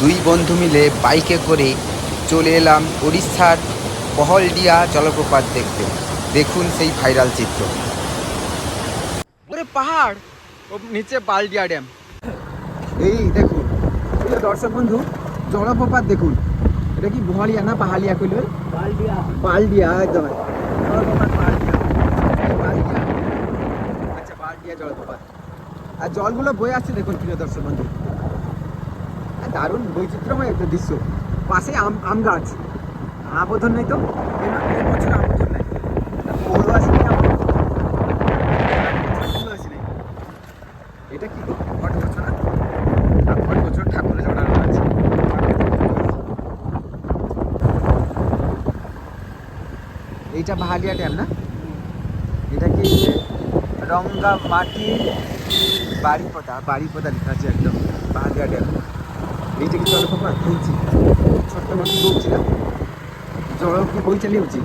দুই বন্ধু মিলে বাইকে করে চলে এলাম উড়িষ্যার পহলডিয়া জলপ্রপাত দেখতে। দেখুন সেই ভাইরাল চিত্র। ওরে পাহাড়! ও নিচে বালডিয়া ড্যাম। এই দেখুন এই যে দর্শক বন্ধু জলপ্রপাত দেখুন। এটা কি বহালিয়া না পাহালিয়া কইল? বালডিয়া বালডিয়া একদম। জলপ্রপাত বালডিয়া আচ্ছা বালডিয়া জলপ্রপাত। আর জলগুলো বয়ে আসছে দেখুন প্রিয় দর্শক বন্ধু। দারুণ বৈচিত্র্যময় একটা দৃশ্য। পাশে আম আম গাছ। আবোধন নেই তো? বছর আবোধন নেই। আবোধন ঠাকুরও আসেনি। এটা কি? ঠাকুরের জড়ানো আছে। এইটা বাহালিয়া ড্যাম না? এটা কি রঙ্গা মাটি বাড়িপোতা বাড়িপোতা লেখা আছে একদম, বাহালিয়া ড্যাম। এইটা কি জলপ্রপাত বলছি ছোট্ট মাটি বলছি না। জল কি বই চালিয়ে হচ্ছে?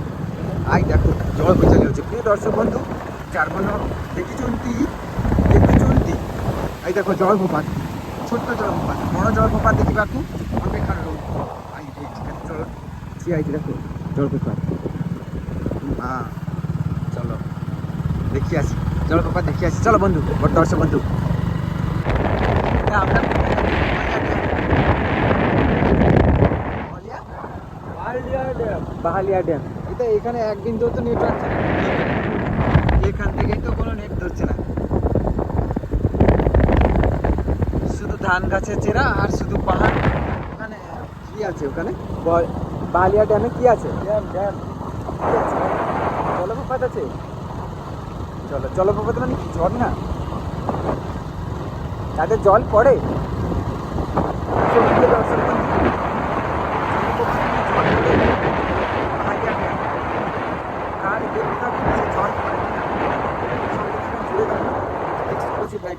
আই দেখো, জল বই চালিয়ে হচ্ছে। প্রিয় দর্শক বন্ধু, চার বন্ধু দেখিছন্তি দেখিছন্তি এই দেখো জলপ্রপাত ছোট্ট জলপ্রপাত বড় জলপ্রপাত দেখিবাকু অপেক্ষা রহু আই এইখানে জল হয়েছে দেখো জলপ্রপাত মা, চলো, দেখি আসি। জলপ্রপাত দেখি আসি। চলো বন্ধু দর্শক বন্ধু। আমরা বাহালিয়া ড্যাম। এটা এখানে এক বিন্দু তো নেটওয়ার্ক এখান থেকেই তো কোনো নেট ধরছে না। শুধু ধান গাছের চেরা আর শুধু পাহাড়। ওখানে কি আছে ওখানে? বাহালিয়া ড্যামে কি আছে? Dam dam. জলপ্রপাত আছে? চলো জলপ্রপাত মানে কি? ঝর্ণা? তাদের জল পড়ে?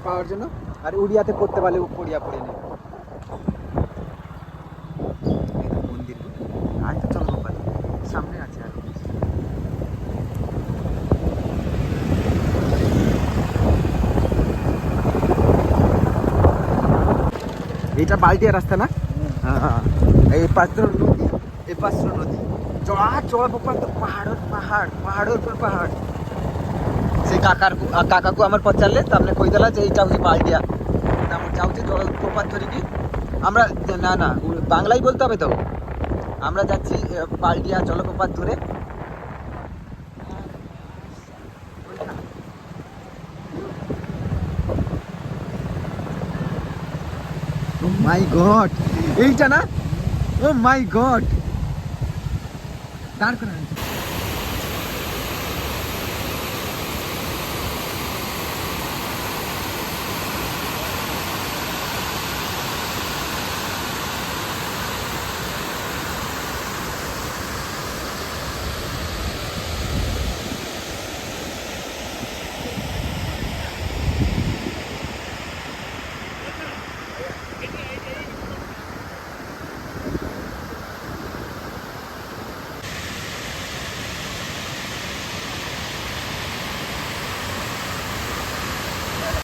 পাওয়ার জন্য। আর উড়িয়াতে পড়তে পারলে পড়িয়া পড়ে নেই মন্দির। সামনে আছে আর এইটা বালটিয়া রাস্তা না? হ্যাঁ। এই পাত্র নদী, এই পাত্র নদী। চড়া চড়া পাহাড় পাহাড়, পাহাড়ের উপর পাহাড়। সেই কাকার কাকাকু আমার পচারলে তামনে কইদেলা যে এইটা হচ্ছে বালডিয়া আমার যাচ্ছে জলপ্রপাত ধরে কি আমরা না না বাংলাই বলতে হবে তো। আমরা যাচ্ছি বালডিয়া জলপ্রপাত ধরে। মাই গড, এইটা না? Oh my god. দাঁড় করে